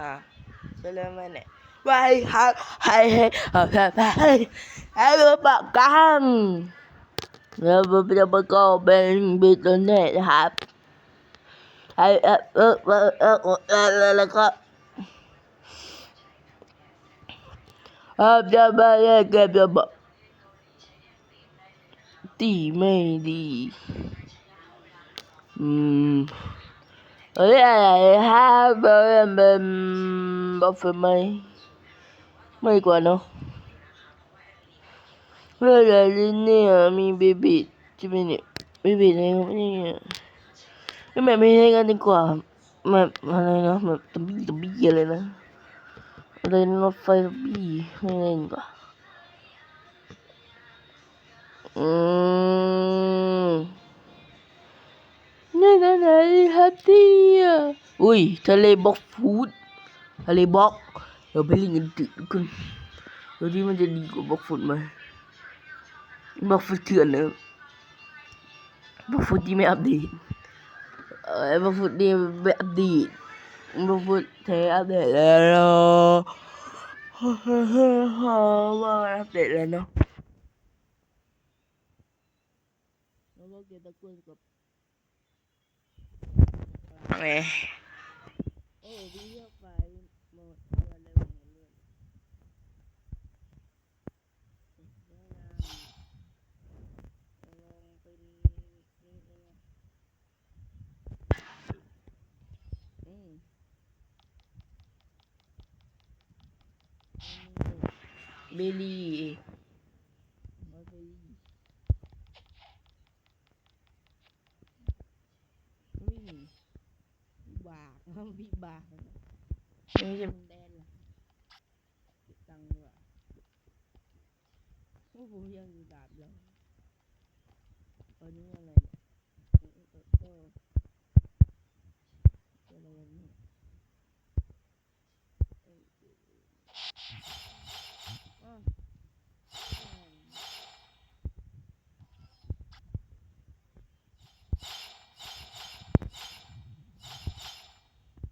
อ่าจะเริ่มมเนี่ยไว้ครับให้ให้ให้ให้ให้ให้เราปากกันแล้วเราจะประกอบเป็นบิตเนตนครับให้เออเออเออเออแล้วก็ออจะไปเก็บจะบอกตีไม่ดีอืมเอ้ยอะไรฮะเป็นเป็นบัฟเฟไหมไม่กว่าเนาะเมื่อไรเนี่ยมีเบบีใช่ไหมเนี่ยเบบีอะไรครับเนี่ยไม่ แบบไม่ใช่กันดีกว่าแบบอะไรนะแบบตะบี้ตะบี้อะไรนะอะไรนะรถไฟตะบี้ไเนี่ยอุ้ยทะเลบล็อกฟูดทะเลบล็อกเราไปเล่นกันดึกทุกคนดูที่มันจะดีกว่าบล็อกฟูดไหมบล็อกฟูดเถื่อนนะบล็อกฟูดที่ไม่อัปเดตเออบล็อกฟูดนี่ไม่อัปเดตบล็อกฟูดเทอัปเดตแล้วว่าอัปเดตแล้วเนาะแล้วก็เก็บตะกุน กับแหมโอ้วิ่งเลือกไปหมดเรือเร็วหมดเลยลองเป็นนี่เลยเบลลี่เอาเบลลี่วิ่ง บากพี่บากไม่ใช่มึงแดนหรอเก็บตังค์ดีกว่า โอ้โหยังอยู่ดาบเลยตอนนี้อะไรก็อะไรนี่อออะอ่า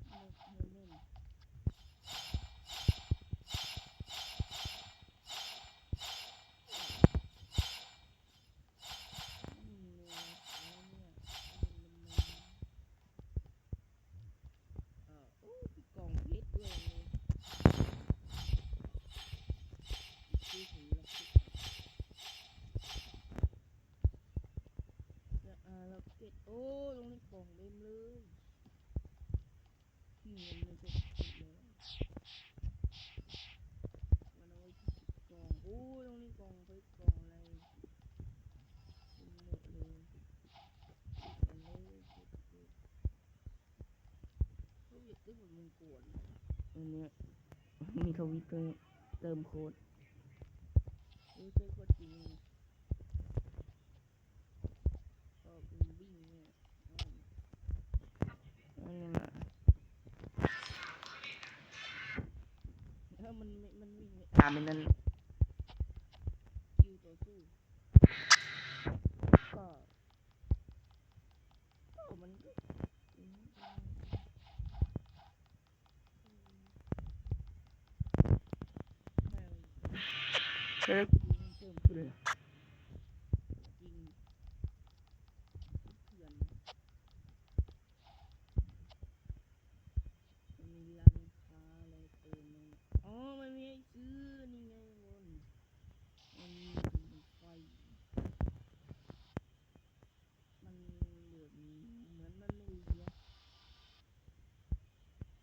เลิกเลิกเล่น อืมเนี่ยแล้วเนี่ยมันมันอ่าโอ้มีกล่องเพชรด้วยเลยซื้อถึงแล้วจะอ่าแล้วเก็ตโอ้ ตรงนี้กล่องเต็มเลยนี่มันไม่ใช่เก็บเลยมันเอาไว้ที่กล่องโอ้ตรงนี้กล่องเพชรกล่องอะไรหมดเลยอันนี้คือทวิตที่ผมยังกวนอันเนี้ยมีทวิตเตอร์เติมโค้ดนี่ใช้โค้ดจริงนะก็เป็นวิ่งเนี่ยอันนี้มาถ้ามันไม่มันวิ่งไม่ตามมันนั้นคิวต่อสู้ก็ก็มันก็เลิกเพิ่มขึ้นเลยจริงเพื่อนมีร้านค้าอะไรเต็มเลยอ๋อมันมีให้ซื้อนี่ไงวนมันมีไฟมันเหลือเหมือนมันไม่เยอะ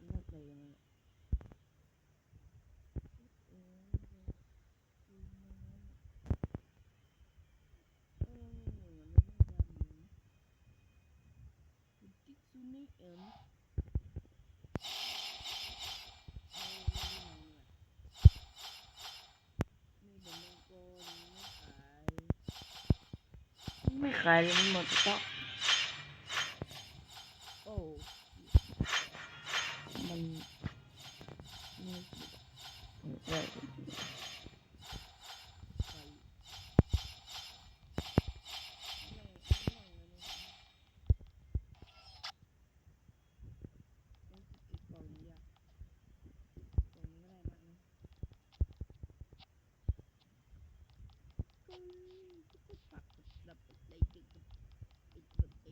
เลิกเลยมันเออ เออมันไม่ได้ดำนะคุณจิ๊กซูนี่เอ็ม ไม่ขายเลยมันหมดสต็อ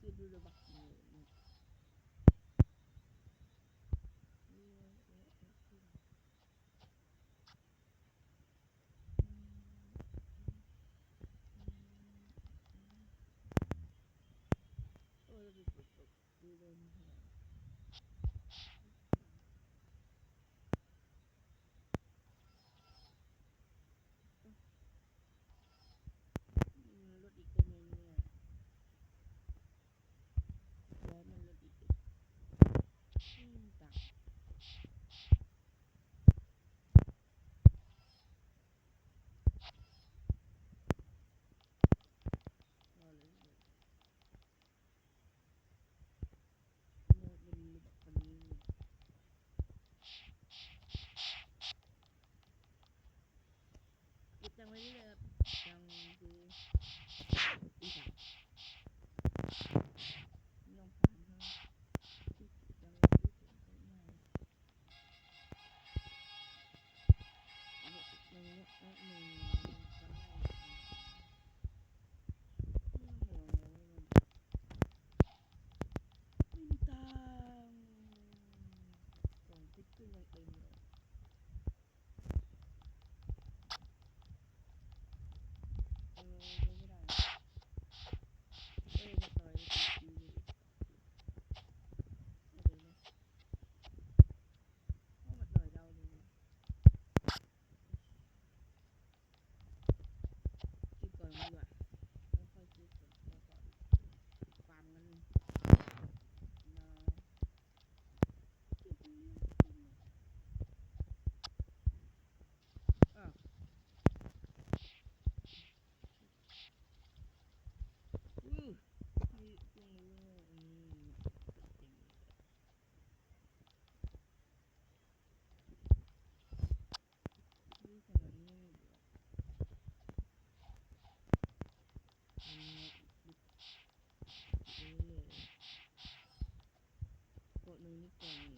四只的吧，嗯嗯。Thank you. Mm.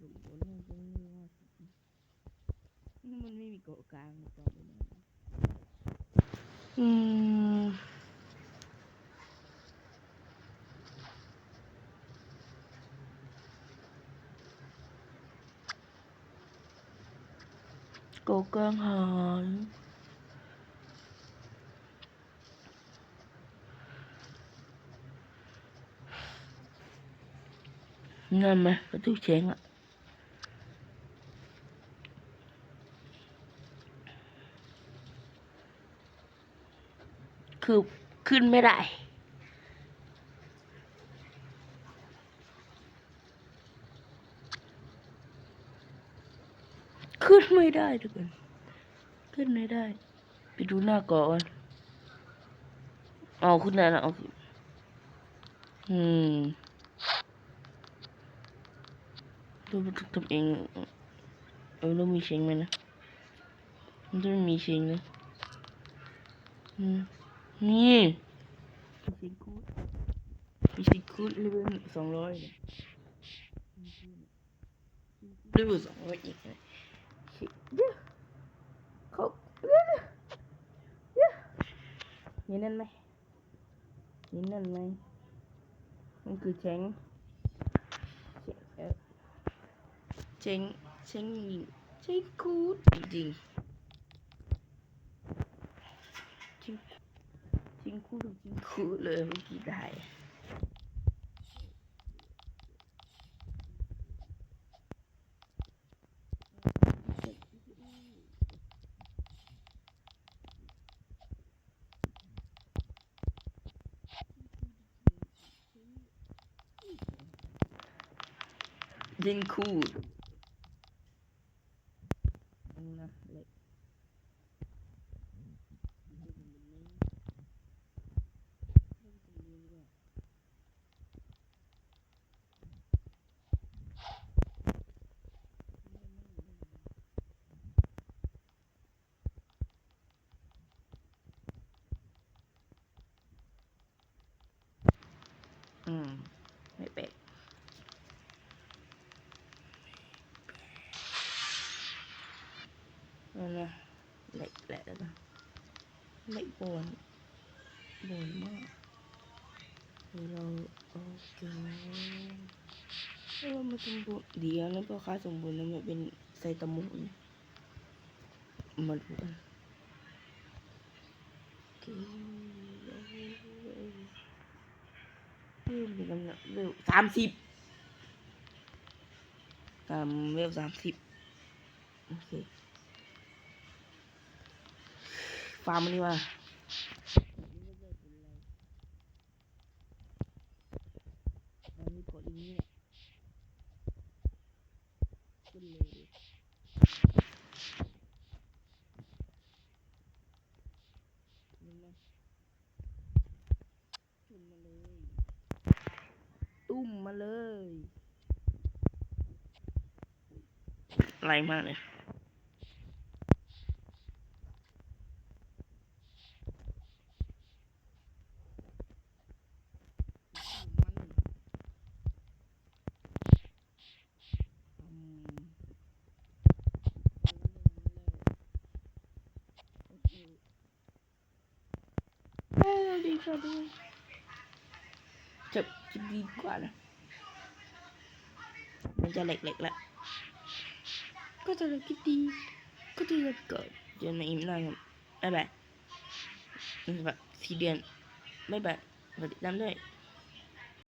đủ bốn lên cũng như hoa nhưng mình mình cổ càng to bên này uhm. cô con hỏi Nên mà, có thuốc chén ạ. คือขึ้นไม่ได้ ขึ้นไม่ได้ทุกคนขึ้นไม่ได้ ไปดูหน้าก่อนเอาขึ้นได้แล้วเอาอืมดูมันทำเองเออรู้มีเชงไหมนะมันต้องมีเชงนะอืม นี่มีเชงคูดมีเชงคูดเลเวลสองร้อยเลเวลสองร้อยอีกเลยเดี๋ยเขาเดี๋ยเดี๋ยวเห็นนั่นไหมเห็นนั่นไหมมันคือเชงเชงเอ่อเชงเชงเชงคูดจริงๆ ชิงชิง คู่ชิงคู่เลยเมื่อกี้ได้ยิงคู่นะเล็ก อืม ไม่แปลก นั่นนะเล็กแหละนะเล็กบนบนมากเราโอเคเรามาสมบูรณ์เดี๋ยวนะพอค่าสมบูรณ์นั้นมันเป็นไซตามูนมาดูกันโอเคเฮ้ยมีกำลังเวลสามสิบตามเวลสามสิบโอเค ฟาร์มมันนี่ว่ามันมีกดอย่างนี้แหละขึ้นเลยเห็นไหมขึ้นมาเลย ตุ้มมาเลยไรมากเลย เอ อดีกว่าด้วยจะจะดีกว่านะ มันจะเล็กๆแล้ว ก็จะเล็กดี ก็จะเล็กเกิดเดี๋ยวในอีกหน่อยครับบ๊ายบายแบบสี่เดือนบ๊ายบายสวัสดีตามด้วย